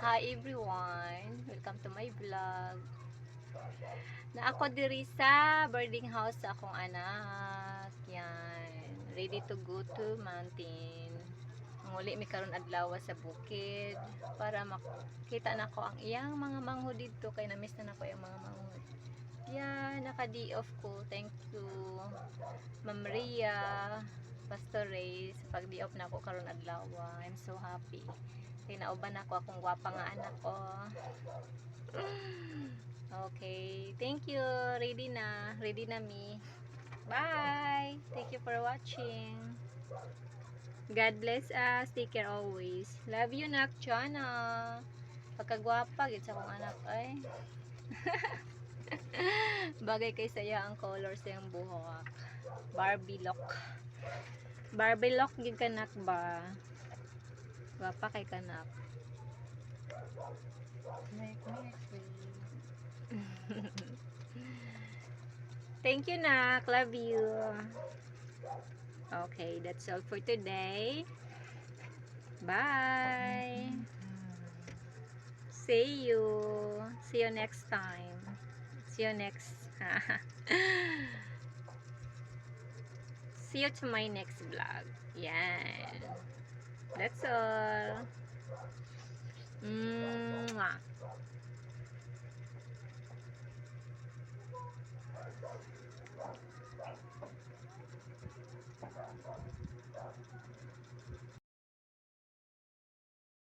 Hi everyone! Welcome to my vlog. Na ako diri sa boarding house sa akong anak. Yan. Ready to go to mountain. Muli mi karon adlaw sa bukid para makita na ko ang iyang mga manghod dito kay na-miss na nako yung mga manghod. Yan, naka-day off ko. Thank you. Ma'am Ria, Pastor Ray, sa pag-day off na ako karon adlaw. I'm so happy. Kaya nauban ako akong gwapa nga anak ko. Okay. Thank you. Ready na. Ready na me. Bye. Thank you for watching. God bless us. Take care always. Love you, Nak Chana. Pagkagwapa, gid sa akong anak ay. Bagay kay saya ang color sa iyang buhok. Barbie lock. Barbie lock gid kanak ba? Gwapa kay kanak. Thank you, Nak. Love you. Okay, that's all for today. Bye. See you. See you next time. See you next. See you to my next vlog. Yes, That's all. Mwah.